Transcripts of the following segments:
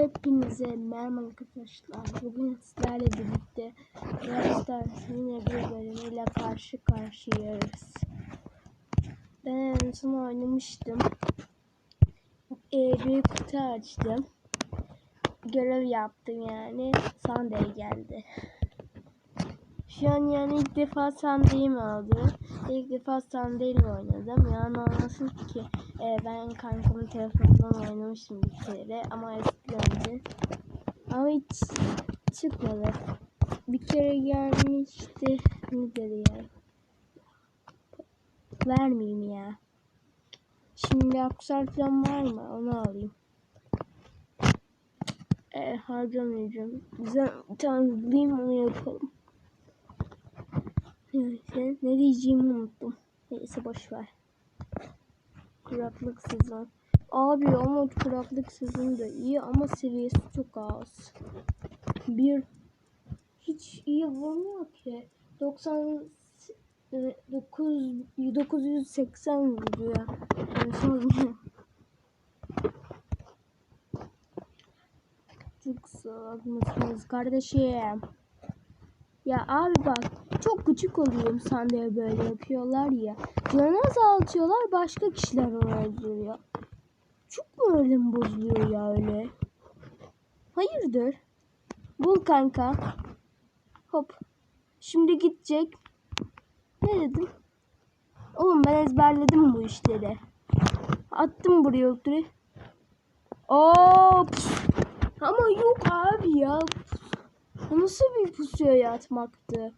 Hepinize merhaba arkadaşlar. Bugün sizlerle birlikte Stars'ın yine bir bölümüyle karşı karşıyayız. Ben en son oynamıştım. Ee, bir kutu açtım. Görev yaptım yani. Sunday geldi. Şu an yani ilk defa Sunday'im oldu. İlk defa Sunday ile oynadım. Yani olmasın ki e, ben kankamın telefonundan oynamıştım bir kere ama eskilendi. Ama hiç çıkmadı. Bir kere gelmişti. Nedir ya? Vermeyeyim ya. Şimdi aksar falan var mı? Onu alayım. E, harcamayacağım. Güzel tamam bulayım onu yapalım. Neyse ne diyeceğimi unuttum. Neyse boş ver. Kuraklık sezon. Abi ama kuraklık sezonu da iyi ama seviyesi çok az. Bir hiç iyi vurmuyor ki. 90 e, 9 980 vuruyor. Yani çok sağ mısınız kardeşim? Ya abi bak çok küçük oluyorum sandığı böyle yapıyorlar ya. Canı azaltıyorlar başka kişiler onu öldürüyor. Çok mi bozuluyor ya öyle? Hayırdır? Bul kanka. Hop. Şimdi gidecek. Ne dedim? Oğlum ben ezberledim bu işleri. Attım buraya ultri. Hop. Ama yok abi ya. Bu Nasıl bir pusuya yatmaktı?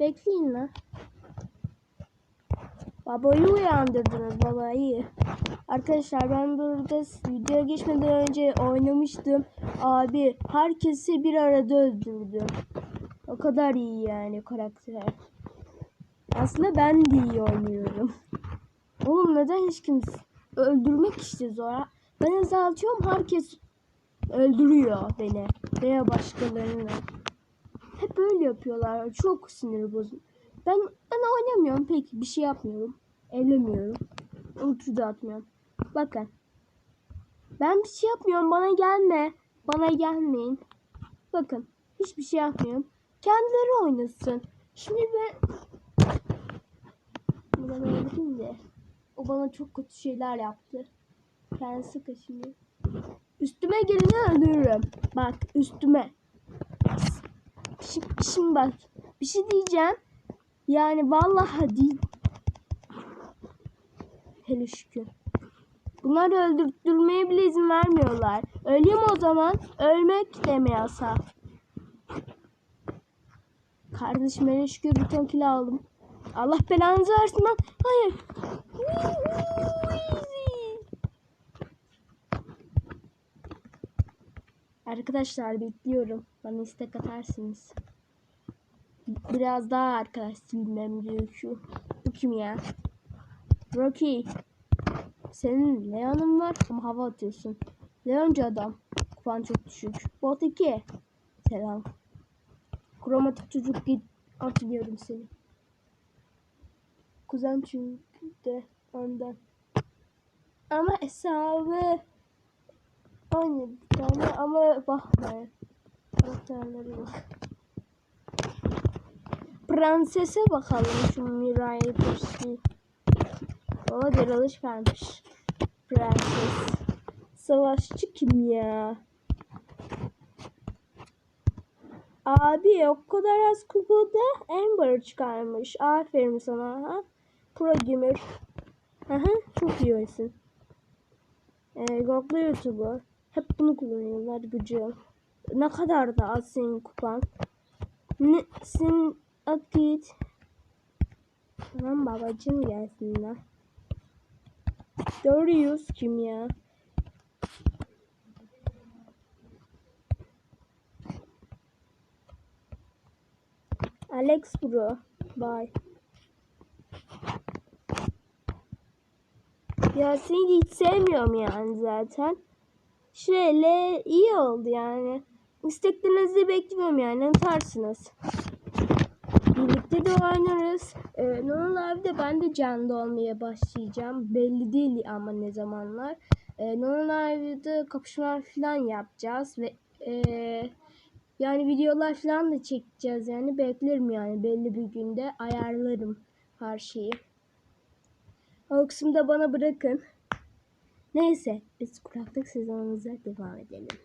Bekleyin lan. Babayı uyandırdınız babayı. Arkadaşlar ben burada videoya geçmeden önce oynamıştım. Abi herkesi bir arada öldürdüm. O kadar iyi yani karakter. Aslında ben de iyi oynuyorum. Oğlum neden hiç kimse öldürmek işte zor. Ben azaltıyorum herkes öldürüyor beni veya başkalarını. Hep böyle yapıyorlar. Çok sinir bozucu. Ben ben oynamıyorum peki bir şey yapmıyorum. Ellemiyorum. Ultu da atmıyorum. Bakın. Ben bir şey yapmıyorum. Bana gelme. Bana gelmeyin. Bakın. Hiçbir şey yapmıyorum. Kendileri oynasın. Şimdi ben Buna öldüreyim de. O bana çok kötü şeyler yaptı. Kendisi kaşınıyor. Üstüme geleni öldürürüm. Bak üstüme. Şimdi, şimdi bak. Bir şey diyeceğim. Yani vallahi değil. Hele şükür. Bunlar öldürtmeye bile izin vermiyorlar. Öleyim o zaman. Ölmek de mi yasak? Kardeşim hele şükür bir ton kilo aldım. Allah belanızı versin lan. Hayır. Arkadaşlar bekliyorum. Bana istek atarsınız. Biraz daha arkadaş silmem gerekiyor. Bu kim ya? Rocky. Senin Leon'un var ama hava atıyorsun. Leoncu adam. Kupan çok düşük. Bot 2. Selam. Kromatik çocuk git. Atlıyorum seni. Kuzen çünkü de ondan. Ama hesabı aynı bir tane ama bakmayın. Karakterlere bak. Prensese bakalım şu Mirai Persi. O deralış vermiş. Prenses. Savaşçı kim ya? Abi o kadar az kupada Amber çıkarmış. Aferin sana. Ha? Pro Gamer. Aha, çok iyi oysun. Ee, Google YouTuber. Hep bunu kullanıyorlar gıcığım. Ne kadar da az senin kupan. Ne, sen at git. Tamam babacım gelsin lan. Dorius kim ya? Alex Bro. Bye. Ya seni hiç sevmiyorum yani zaten. Şöyle iyi oldu yani. İsteklerinizi bekliyorum yani atarsınız. Birlikte de oynarız. Ee, Nurul abi de ben de canlı olmaya başlayacağım. Belli değil ama ne zamanlar. E, normal videoda kapışma falan yapacağız ve e, yani videolar falan da çekeceğiz yani beklerim yani belli bir günde ayarlarım her şeyi. O kısımda bana bırakın. Neyse biz kuraklık sezonumuza devam edelim.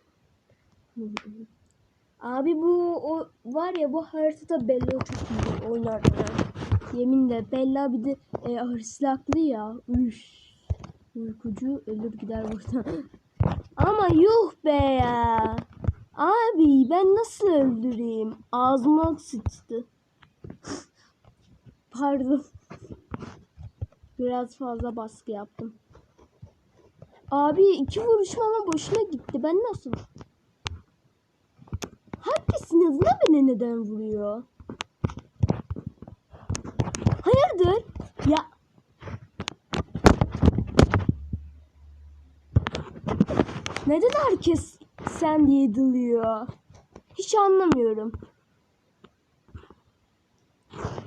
Abi bu o var ya bu haritada Bella çok iyi oynar. Yeminle Bella bir de e, hırslaklı ya. Üf. Uykucu ölür gider buradan. Ama yuh be ya. Abi ben nasıl öldüreyim? Ağzıma sıçtı. Pardon. Biraz fazla baskı yaptım. Abi iki vuruşum ama boşuna gitti. Ben nasıl? Herkesin hızına beni neden vuruyor? Hayırdır? Ya neden herkes sen diye dalıyor? Hiç anlamıyorum.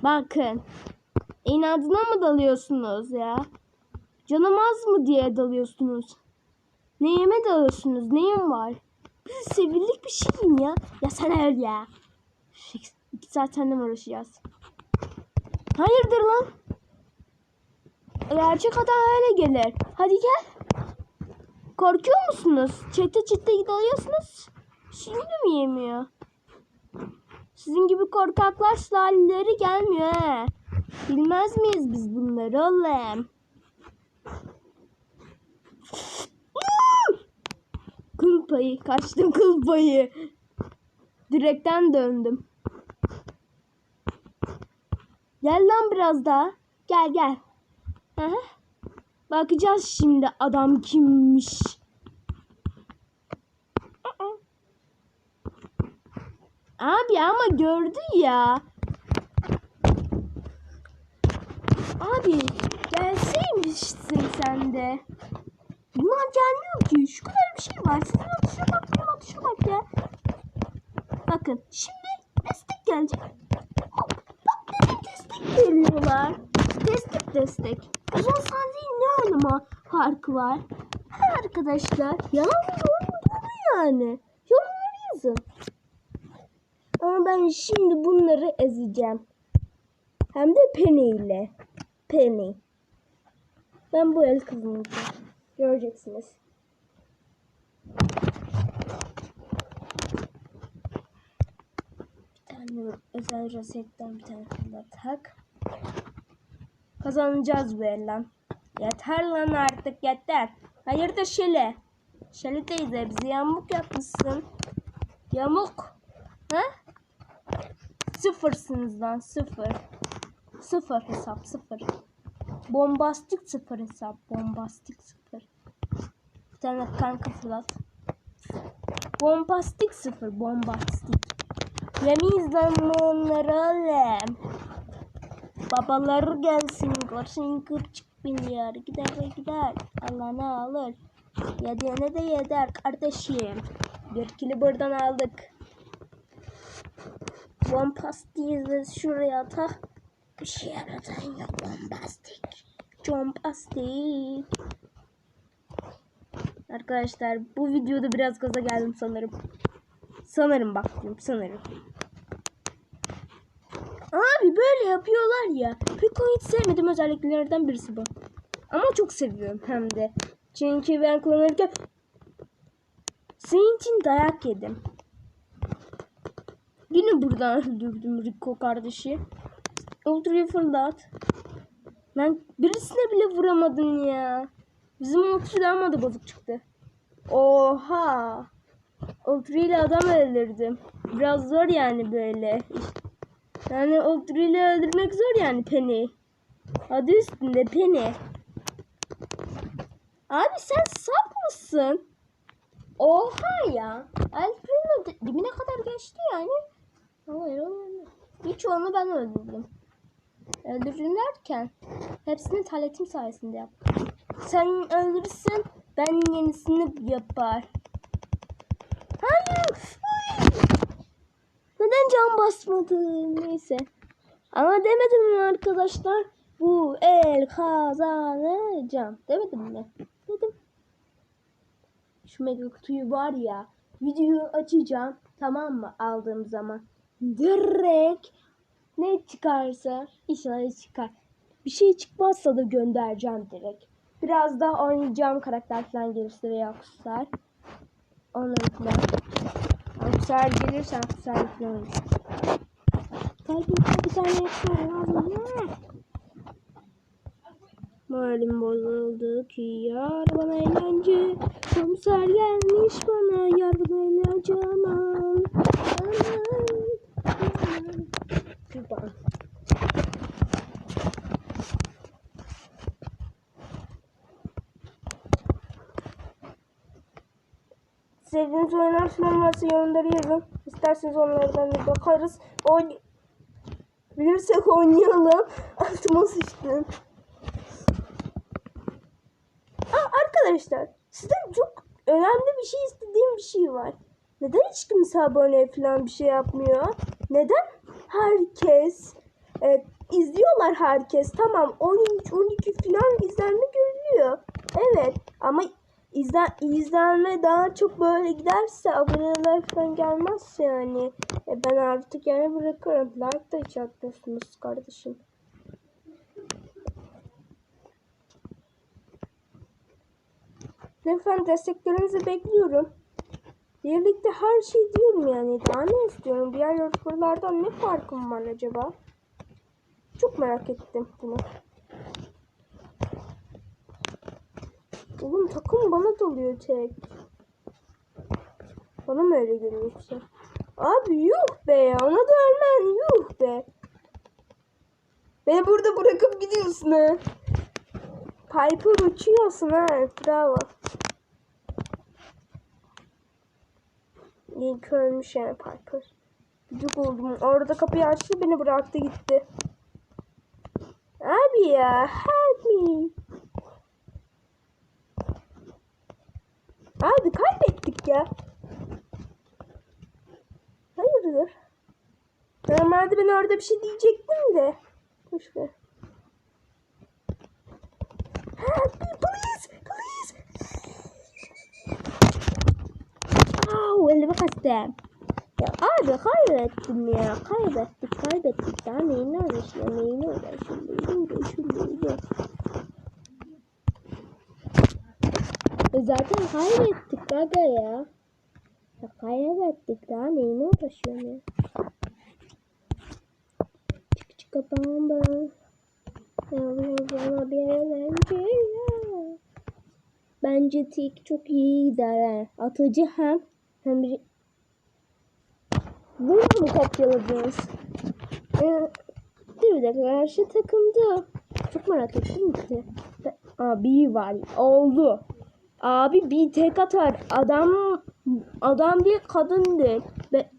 Bakın. İnadına mı dalıyorsunuz ya? Canım az mı diye dalıyorsunuz? Neyime dalıyorsunuz? Neyim var? Bir sevillik bir şeyim ya. Ya sen öl ya. İki saat seninle uğraşacağız? Hayırdır lan? Gerçek adam öyle gelir. Hadi gel. Korkuyor musunuz? Çete çete dalıyorsunuz. Şimdi mi yemiyor? Sizin gibi korkaklar sülalleri gelmiyor he. Bilmez miyiz biz bunları oğlum? Kıl payı. Kaçtım kıl payı. Direkten döndüm. Gel lan biraz daha. Gel gel. Hı. Bakacağız şimdi adam kimmiş. Abi ama gördü ya. Abi gelseymişsin sen de. Bunlar gelmiyor ki. Şu kadar bir şey var. Sizin atışa bak, benim atışa bak ya. Bakın şimdi destek gelecek. Hop, bak dedim destek geliyorlar. Destek destek. Zaman sadece ne anlama farkı var? Ha arkadaşlar yalan mı doğru yani. Yorumları yazın. Ama ben şimdi bunları ezeceğim. Hem de Penny ile. Penny. Ben bu el kazanacağım. Göreceksiniz. Bir tane özel rosetten bir tane fırla tak. Kazanacağız bu lan. Yeter lan artık yeter. Hayırdır Şele? Şele teyze bize yamuk yapmışsın. Yamuk. Ha? Sıfırsınız lan sıfır. Sıfır hesap sıfır. Bombastik sıfır hesap. Bombastik sıfır. Bir tane kanka fırlat. Bombastik sıfır. Bombastik. Yemeyiz lan onları oğlum. Babaları gelsin. Karşın kırçık milyar. Gider gider. Allah ne alır. Yediğine de yeder kardeşim. Bir kili buradan aldık. Bombastiği de şuraya ata. Bir şey yaradan yok bombastik. Bombastik. Arkadaşlar bu videoda biraz gaza geldim sanırım. Sanırım bak sanırım. Abi böyle yapıyorlar ya. Peko hiç sevmediğim özelliklerden birisi bu. Ama çok seviyorum hem de. Çünkü ben kullanırken senin için dayak yedim. Yine buradan öldürdüm Rico kardeşi. Ultra'yı fırlat. Ben birisine bile vuramadın ya. Bizim Ultra'da ama da bozuk çıktı. Oha. Ultra ile adam öldürdüm. Biraz zor yani böyle. Yani Ultra ile öldürmek zor yani Penny. Adı üstünde Penny. Abi sen sap mısın? Oha ya. Primo dibine kadar geçti yani. Hayır olmadı. Birçoğunu ben öldürdüm. Öldürdüm derken hepsini taletim sayesinde yaptım. Sen öldürürsün ben yenisini yapar. Hayır. Ay. Neden can basmadı? Neyse. Ama demedim mi arkadaşlar? Bu el kazanacağım. Demedim mi? Dedim. şu mega kutuyu var ya videoyu açacağım tamam mı aldığım zaman direkt ne çıkarsa inşallah çıkar. Bir şey çıkmazsa da göndereceğim direkt. Biraz daha oynayacağım karakter falan gelirse veya aksar. Onları falan. Aksar gelirse aksar falan. Kalbim bir saniye lazım. ya. Bozuldu ki yar bana eğlence Komiser gelmiş bana yar bana eğlence aman Aman aman Kurban Sevdiğiniz oyunlar falan varsa yorumları yazın. İsterseniz onlardan bir bakarız. Oyn Bilirsek oynayalım. Altıma sıçtım. Aa, arkadaşlar sizden çok önemli bir şey istediğim bir şey var. Neden hiç kimse abone falan bir şey yapmıyor? Neden herkes e, izliyorlar herkes tamam 13 12 falan izlenme görülüyor. Evet ama izlen, izlenme daha çok böyle giderse aboneler falan gelmezse yani e, ben artık yani bırakırım. Like da hiç atmıyorsunuz kardeşim. Lütfen desteklerinizi bekliyorum. Birlikte her şey diyorum yani. Daha ne istiyorum? Diğer YouTuber'lardan ne farkım var acaba? Çok merak ettim bunu. Oğlum takım bana dalıyor tek. Bana mı öyle geliyor yoksa? Abi yuh be. Ona da ölmen yuh be. Beni burada bırakıp gidiyorsun ha. Piper uçuyorsun ha. Bravo. Ki ölmüş yani Piper. Gıcık oldum. Orada kapıyı açtı beni bıraktı gitti. Abi ya help me. Abi kaybettik ya. Hayırdır? Normalde ben orada bir şey diyecektim de. Boş ver. Help me please. Au elime kastım. Ya abi kaybettim ya. Kaybettik kaybettik. Daha neyine uğraşıyor neyine uğraşıyor neyine uğraşıyor. E zaten kaybettik gaga ya. Ya kaybettik daha neyine uğraşıyorum ya. Çık çık bam bam. Yavrum bana bir eğlence ya. Bence tik çok iyi gider. Atıcı hem hem bir... Bunu mu kopyaladınız? Ee, bir de karşı takımda. Çok merak ettim ki. Abi var. Oldu. Abi bir tek atar. Adam adam değil kadın değil. Be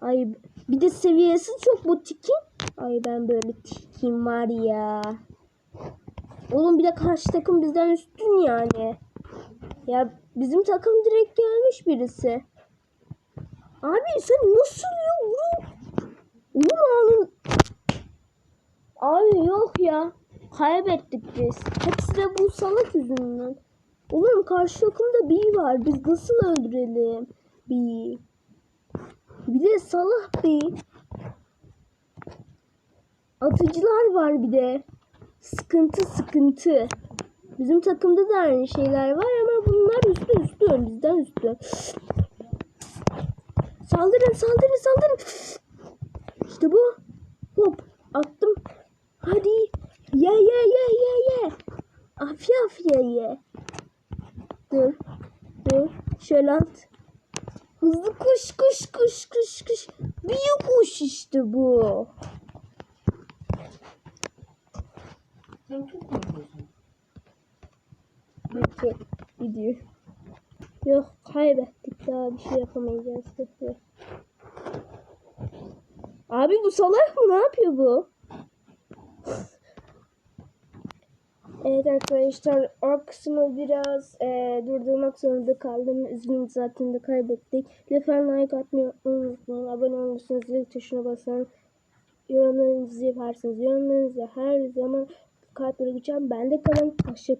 Ay bir de seviyesi çok bu tikin. Ay ben böyle tikim var ya. Oğlum bir de karşı takım bizden üstün yani. Ya bizim takım direkt gelmiş birisi. Abi sen nasıl ya oğlum? Oğlum Abi yok ya. Kaybettik biz. Hepsi de bu salak yüzünden. Oğlum karşı takımda bir var. Biz nasıl öldürelim? Bir. Bir de salak bir. Atıcılar var bir de. Sıkıntı sıkıntı. Bizim takımda da aynı şeyler var ama bunlar üstü üstü. Bizden üstü. Saldırın saldırın saldırın. İşte bu. Hop attım. Hadi. Ye ye ye ye ye. Afya afya ye. Dur. Dur. Şöyle at. Hızlı kuş kuş kuş kuş kuş. Büyük kuş işte bu. Sen çok. Bitti. Gidiyor. Yok kaybettik daha bir şey yapamayacağız. Abi bu salak mı? Ne yapıyor bu? Evet arkadaşlar o kısmı biraz e, durdurmak zorunda kaldım. Üzgünüm zaten de kaybettik. Lütfen like atmayı unutmayın. Abone olursanız zil tuşuna basın. Yorumlarınızı yaparsınız. Yorumlarınızı her zaman kalp bırakacağım. Bende kalın. Hoşça.